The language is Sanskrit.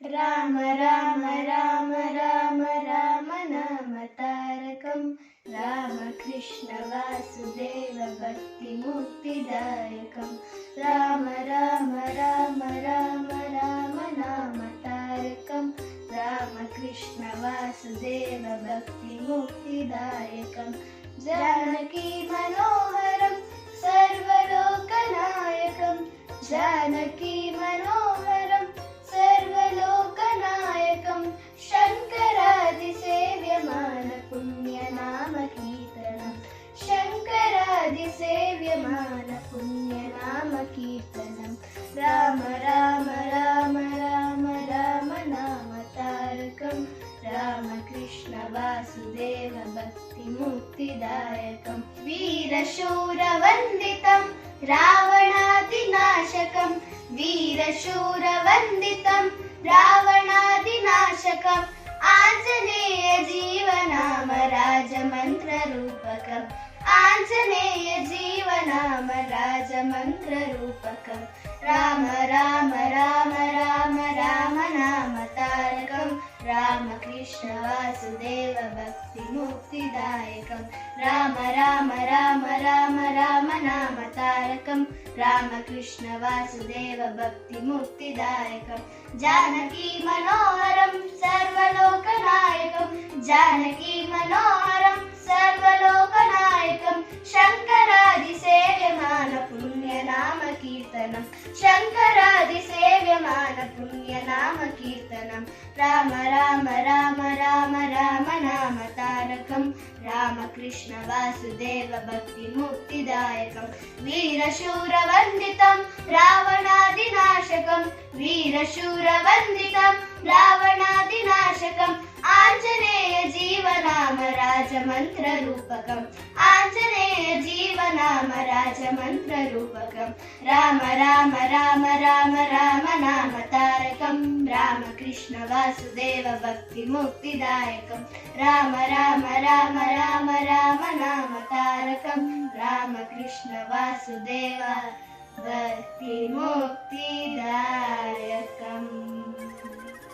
राम राम राम राम राम नाम तारकं भक्तिमुक्तिदायकं राम राम राम राम राम नाम तारकं भक्तिमुक्तिदायकं जानकी मनोहरं पुण्यनामकीर्तनं राम राम राम राम राम नाम तारकं रामकृष्ण वासुदेव भक्तिमुक्तिदायकं वीरशूरवन्दितं रावणादिनाशकं। वीरशूरवन्दितं रावणादिनाशकम् राजमन्त्ररूपकम् आञ्जनेय जीवनाम राजमन्त्ररूपकम् राम राम राम राम राम नाम तारकं रामकृष्ण वासुदेव भक्तिमुक्तिदायकं राम राम राम राम राम नाम तारकं रामकृष्ण वासुदेव भक्तिमुक्तिदायकं जानकी मनोहरं सर्वलोकनायकं जानकी मनोहरं सर्वलोकनायकं शङ्करादिसेव्यमान पुण्यनामकीर्तनं शङ्करादिसेव्यमान पुण्यनामकीर्तनं राम राम राम राम राम नाम तारकं रामकृष्ण वासुदेव भक्तिमुक्तिदायकं वीरशूरवन्दितं रावणादिनाशकं वीरशूरवन्दितं रावणादिनाशकम् రాజమంత్రరూపకం. ఆంజనేయ జీవనామ రాజమంత్రరూపకం రామ రామ రామ రామ రామ నామ తారకం. రామకృష్ణ వాసుదేవ భక్తి ముక్తిదాయకం రామ రామ రామ రామ రామ నామ తారకం. రామకృష్ణ వాసుదేవ భక్తి